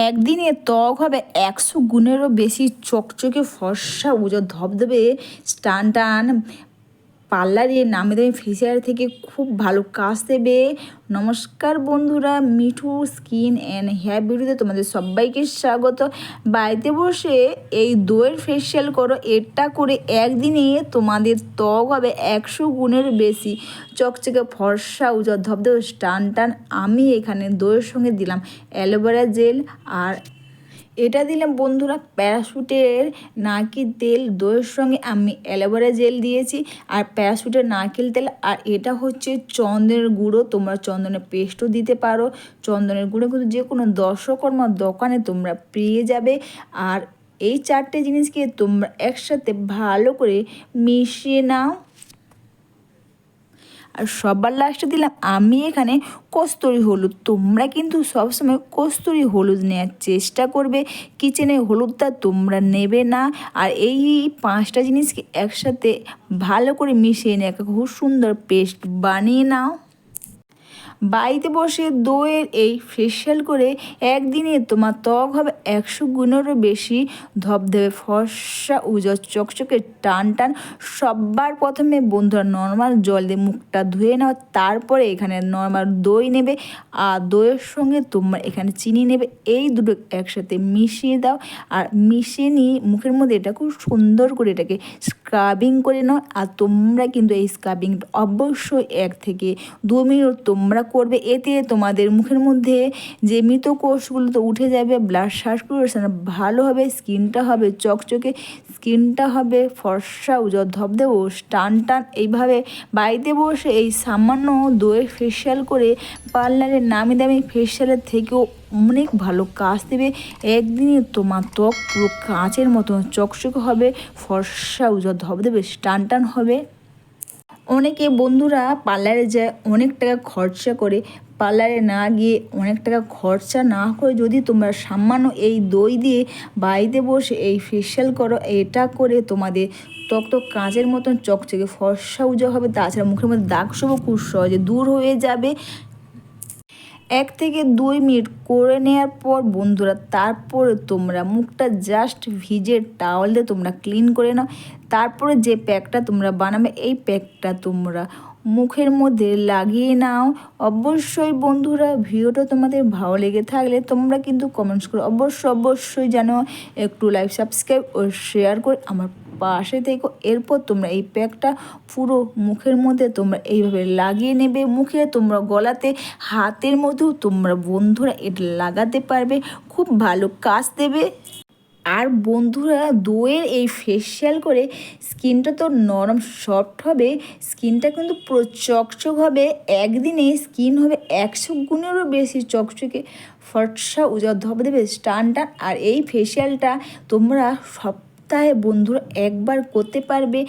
একদিনে ত্বক হবে একশো গুণেরও বেশি চকচকে ফর্সা উজো ধবধবে স্টান টান পার্লারে নামে দামি ফেসিয়াল থেকে খুব ভালো কাজ দেবে। নমস্কার বন্ধুরা, মিঠু স্কিন অ্যান্ড হেয়ার বিউটিতে তোমাদের সবাইকে স্বাগত। বাড়িতে বসে এই দইয়ের ফেসিয়াল করো এটা করে একদিনে তোমাদের ত্বক হবে একশো গুণের বেশি। চকচকে ফর্সা উজর ধবধবে, টান টান, আমি এখানে দইয়ের সঙ্গে দিলাম অ্যালোভেরা জেল আর এটা দিলাম বন্ধুরা প্যারাশুটের নারকেল তেল, দইয়ের সঙ্গে আমি অ্যালোভেরা জেল দিয়েছি। আর প্যারাশুটের নারকেল তেল, আর এটা হচ্ছে চন্দনের গুঁড়ো। তোমরা চন্দনের পেস্টও দিতে পারো। চন্দনের গুঁড়ো কিন্তু যে কোনো দর্শকর্মার দোকানে তোমরা পেয়ে যাবে। আর এই চারটে জিনিসকে তোমরা একসাথে ভালো করে মিশিয়ে নাও। আর সবার লাস্টে দিলাম, আমি এখানে কস্তুরি হলুদ। তোমরা কিন্তু সবসময় কস্তুরি হলুদ নেওয়ার চেষ্টা করবে। কিচেনে হলুদটা তোমরা নেবে না। আর এই পাঁচটা জিনিসকে একসাথে ভালো করে মিশিয়ে নিয়ে, খুব সুন্দর পেস্ট বানিয়ে নাও। বাড়িতে বসে দইয়ের এই ফেসিয়াল করে একদিনে তোমার ত্বক হবে একশো গুণেরও বেশি। ধবধবে ফর্সা উজর চকচকে টান টান সবার প্রথমে বন্ধুরা নর্মাল জল দিয়ে মুখটা ধুয়ে নাও, তারপরে এখানে নর্মাল দই নেবে আর দইয়ের সঙ্গে তোমরা এখানে চিনি নেবে। এই দুটো একসাথে মিশিয়ে দাও আর মিশিয়ে নিয়ে মুখের মধ্যে এটা খুব সুন্দর করে এটাকে স্ক্রাবিং করে নাও। আর তোমরা কিন্তু এই স্ক্রাবিং অবশ্যই এক থেকে দু মিনিট তোমরা করবে, এতে তোমাদের মুখের মধ্যে যে মৃত কোষগুলো তো উঠে যাবে ব্লাড সার্কুলেশন ভালো হবে স্কিনটা হবে চকচকে স্কিনটা হবে ফর্সা উজর ধবদে ও টান টান এইভাবে বাড়িতে বসে এই সামান্য দইয়ের ফেসিয়াল করে পার্লারের নামি দামি ফেসিয়ালের থেকেও অনেক ভালো কাজ দেবে, একদিনে তোমার ত্বক পুরো কাঁচের মতন চকচকে হবে, ফর্সা উজর ধবদেবে টান টান হবে। অনেকে বন্ধুরা পার্লারে যায়, অনেক টাকা খরচা করে। পার্লারে না গিয়ে অনেক টাকা খরচা না করে যদি তোমরা সামান্য এই দই দিয়ে বাড়িতে বসে এই ফেশিয়াল করো, এটা করে তোমাদের ত্বক তো কাঁচের মতন চকচকে ফর্সা উজা হবে। তাছাড়া মুখের মধ্যে দাগ সবও খুব সহজে দূর হয়ে যাবে। এক থেকে দুই মিনিট করে নেওয়ার পর বন্ধুরা, তারপরে তোমরা মুখটা জাস্ট ভিজে টাওয়াল দিয়ে তোমরা ক্লিন করে নাও। তারপরে যে প্যাকটা তোমরা বানাবে, এই প্যাকটা তোমরা মুখের মধ্যে লাগিয়ে নাও। অবশ্যই বন্ধুরা, ভিডিওটা তোমাদের ভালো লেগে থাকলে তোমরা কিন্তু কমেন্টস করো অবশ্যই অবশ্যই যেন একটু লাইক সাবস্ক্রাইব ও শেয়ার করে আমার পাশে থেকো। এরপর তোমরা এই প্যাকটা পুরো মুখের মধ্যে তোমরা এইভাবে লাগিয়ে নেবে। মুখে তোমরা গলাতে, হাতের মধ্যেও তোমরা বন্ধুরা এটা লাগাতে পারবে। খুব ভালো কাজ দেবে। আর বন্ধুরা, দইয়ের এই ফেসিয়াল করে স্কিনটা তো নরম সফট হবে স্কিনটা কিন্তু চকচক হবে, একদিনে স্কিন হবে একশো গুণেরও বেশি চকচকে। ফটসা উজা ধবে দেবে টান টান আর এই ফেসিয়ালটা তোমরা সব সপ্তাহে বন্ধুরা একবার করতে পারবে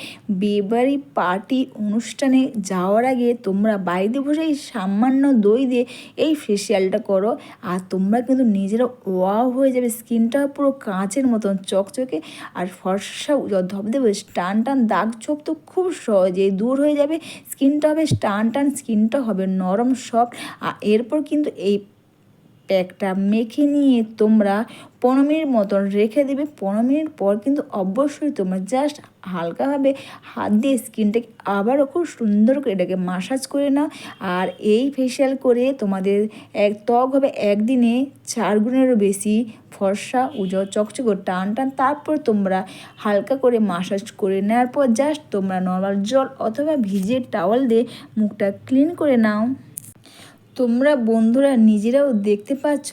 বিয়েবাড়ি পার্টি অনুষ্ঠানে যাওয়ার আগে তোমরা বাড়িতে বসে এই সামান্য দই দিয়ে এই ফেসিয়ালটা করো। আর তোমরা কিন্তু নিজেরা ওয়াও হয়ে যাবে, স্কিনটা পুরো কাঁচের মতন, চকচকে। আর ফর্সা ধবধবে টান টান দাগ ছোপ তো খুব সহজেই দূর হয়ে যাবে। স্কিনটা হবে টান টান, স্কিনটা হবে নরম, সফট। আর এরপর কিন্তু এই প্যাকটা মেখে নিয়ে তোমরা পনেরো মিনিট মতন রেখে দেবে। পনেরো মিনিট পর কিন্তু অবশ্যই তোমরা জাস্ট হালকাভাবে হাত দিয়ে স্কিনটাকে আবারও খুব সুন্দর করে এটাকে মাসাজ করে নাও। আর এই ফেশিয়াল করে তোমাদের এক ত্বক হবে একদিনে চার গুণেরও বেশি ফর্সা উজো চকচক, টান টান। তারপর তোমরা হালকা করে মাসাজ করে নেওয়ার পর জাস্ট তোমরা নর্মাল জল অথবা ভিজে টাওয়াল দিয়ে মুখটা ক্লিন করে নাও। তোমরা বন্ধুরা নিজেরাও দেখতে পাচ্ছ,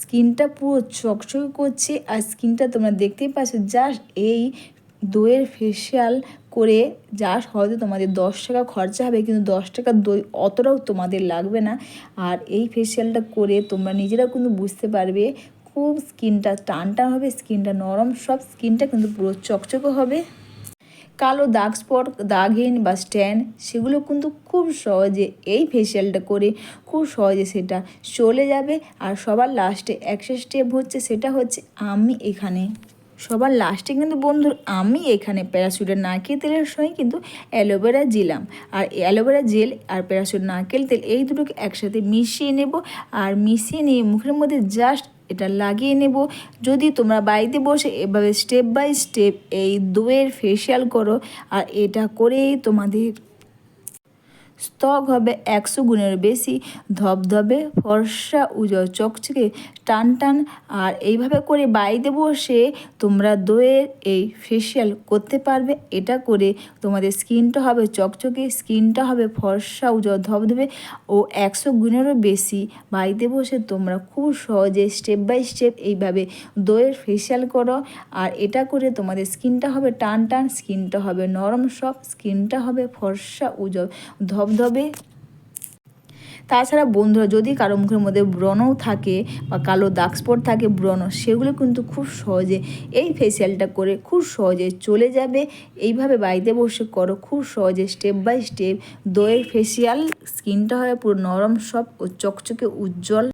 স্কিনটা পুরো চকচক করছে আর স্কিনটা তোমরা দেখতেই পাচ্ছ জাস্ট এই দইয়ের ফেসিয়াল করে জাস্ট হয়তো তোমাদের দশ টাকা খরচা হবে কিন্তু দশ টাকার দই অতটাও তোমাদের লাগবে না। আর এই ফেসিয়ালটা করে তোমরা নিজেরাও কিন্তু বুঝতে পারবে খুব স্কিনটা টান টান হবে, স্কিনটা নরম, সব স্কিনটা কিন্তু পুরো চকচকে হবে। কালো দাগ স্পট, দাগহীন বা স্ট্যান্ড, সেগুলো কিন্তু খুব সহজে, এই ফেসিয়ালটা করে খুব সহজে সেটা চলে যাবে। আর সবার লাস্টে একটা স্টেপ হচ্ছে, সেটা হচ্ছে আমি এখানে। সবার লাস্টে কিন্তু বন্ধুর আমি এখানে প্যারাসুটের নারকেল তেলের সঙ্গে কিন্তু অ্যালোভেরা জিলাম আর অ্যালোভেরা জেল আর প্যারাসুট নারকেল তেল এই দুটোকে একসাথে মিশিয়ে নেব। আর মিশিয়ে নিয়ে মুখের মধ্যে জাস্ট এটা লাগিয়ে নেব। যদি তোমরা বাড়িতে বসে এভাবে স্টেপ বাই স্টেপ এই দোয়ের ফেসিয়াল করো, আর এটা করেই তোমাদের স্তক হবে একশো গুণের বেশি, ধবধবে, ফর্সা উজ্জ্বল চকচকে, টান টান, আর এইভাবে করে বাড়িতে বসে তোমরা দইয়ের এই ফেসিয়াল করতে পারবে। এটা করে তোমাদের স্কিনটা হবে চকচকে, স্কিনটা হবে ফর্সা উজ্জ্বল ধবধবে ও একশো গুণেরও বেশি বাড়িতে বসে তোমরা খুব সহজে স্টেপ বাই স্টেপ এইভাবে দইয়ের ফেসিয়াল করো। আর এটা করে তোমাদের স্কিনটা হবে টান টান, স্কিনটা হবে নরম সব স্কিনটা হবে ফর্সা উজ্জ্বল ধবধবে। তাছাড়া বন্ধুরা, যদি কারও মুখের মধ্যে ব্রণও থাকে বা কালো দাগ স্পট থাকে, ব্রণ, সেগুলো কিন্তু খুব সহজে এই ফেসিয়ালটা করে খুব সহজে চলে যাবে। এইভাবে বাড়িতে বসে করো, খুব সহজে স্টেপ বাই স্টেপ দইয়ের ফেসিয়াল স্কিনটা হয় পুরো নরম সব ও চকচকে উজ্জ্বল।